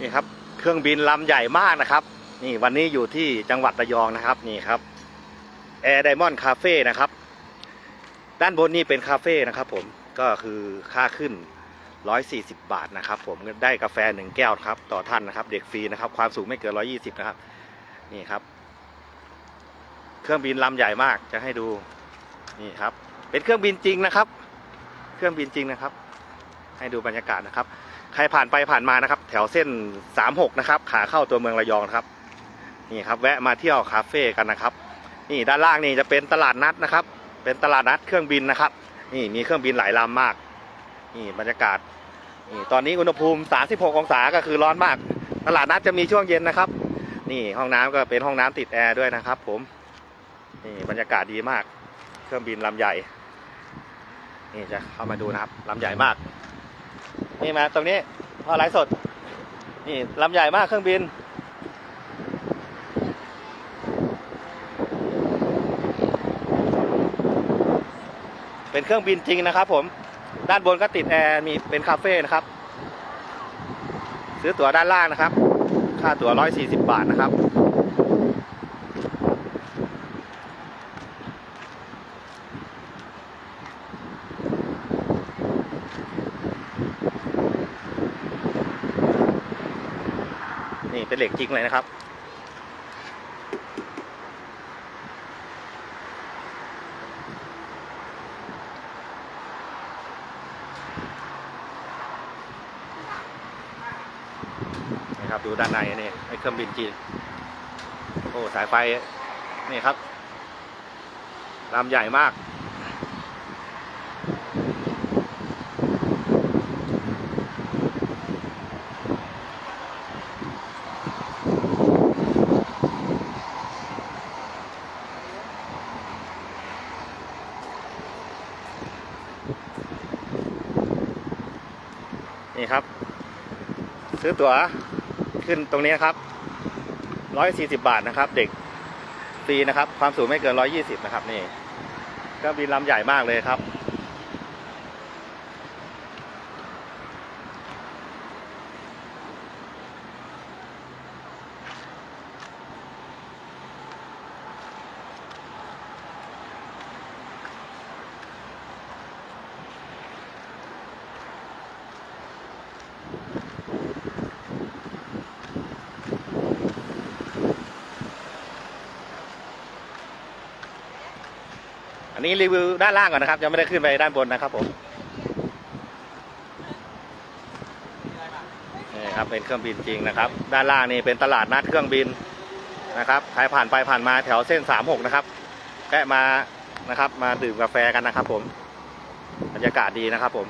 นี่ครับ เครื่องบินลำใหญ่มากนะครับ นี่วันนี้อยู่ที่จังหวัดระยองนะครับนี่ครับแอร์ไดมอนด์คาเฟ่นะครับ ด้านบนนี่เป็นคาเฟ่นะครับผมก็คือค่าขึ้น 140 บาทนะครับผมได้กาแฟหนึ่งแก้วครับต่อท่านนะครับ เด็กฟรีนะครับความสูงไม่เกิน 120 นะครับ นี่ครับ เครื่องบินลำใหญ่มากจะให้ดูนี่ครับ เป็นเครื่องบินจริงนะครับ เครื่องบินจริงนะครับ ให้ดูบรรยากาศนะครับ ใครผ่านไปผ่านมานะครับ แถวเส้น 36 นะครับ ขาเข้าตัวเมืองระยองนะครับ นี่ครับ แวะมาเที่ยวคาเฟ่กันนะครับ นี่ด้านล่างนี่จะเป็นตลาดนัดนะครับ เป็นตลาดนัดเครื่องบินนะครับ นี่มีเครื่องบินหลายลำมาก นี่บรรยากาศ นี่ตอนนี้อุณหภูมิ 36 องศาก็คือร้อนมาก ตลาดนัดจะมีช่วงเย็นนะครับ นี่ห้องน้ำก็เป็นห้องน้ำติดแอร์ด้วยนะครับ ผม นี่บรรยากาศดีมาก เครื่องบินลำใหญ่ นี่จะเข้ามาดูนะครับลำใหญ่มาก นี่มาตรงนี้พอไลฟ์สด นี่ลำใหญ่มากเครื่องบิน เป็นเครื่องบินจริงนะครับผม ด้านบนก็ติดแอร์มีเป็นคาเฟ่นะครับ ซื้อตั๋วด้านล่างนะครับ ค่าตั๋ว140 บาทนะครับ นี่เป็นเหล็กจริงเลยนะครับนี่ครับดูด้านในนี่ไอ้เครื่องบินจีน โอ้ สายไฟ นี่ครับลำใหญ่มาก นี่ครับ ซื้อตั๋วขึ้นตรงนี้นะครับ 140 บาทนะครับ เด็กฟรีนะครับ ความสูงไม่เกิน 120 นะครับ นี่ก็บินลำใหญ่มากเลยครับ อันนี้รีวิวด้านล่างก่อนนะครับ ยังไม่ได้ขึ้นไปด้านบนนะครับผมนี่ครับเป็นเครื่องบินจริงนะครับ ด้านล่างนี่เป็นตลาดนัดเครื่องบินนะครับใครผ่านไปผ่านมาแถวเส้น 36 นะครับแวะมานะครับมาดื่มกาแฟกันนะครับ ผมบรรยากาศดีนะครับ ผม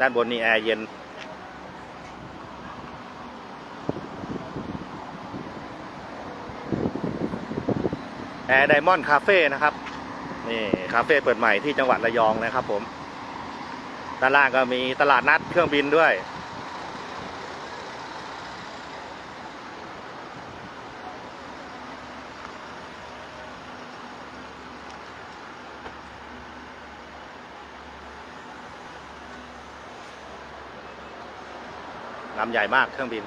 ด้านบนนี่แอร์เย็นแอร์ไดมอนด์คาเฟ่นะครับ นี่คาเฟ่เปิดใหม่ที่จังหวัดระยองนะครับผม ด้านล่างก็มีตลาดนัดเครื่องบินด้วย ลำใหญ่มากเครื่องบิน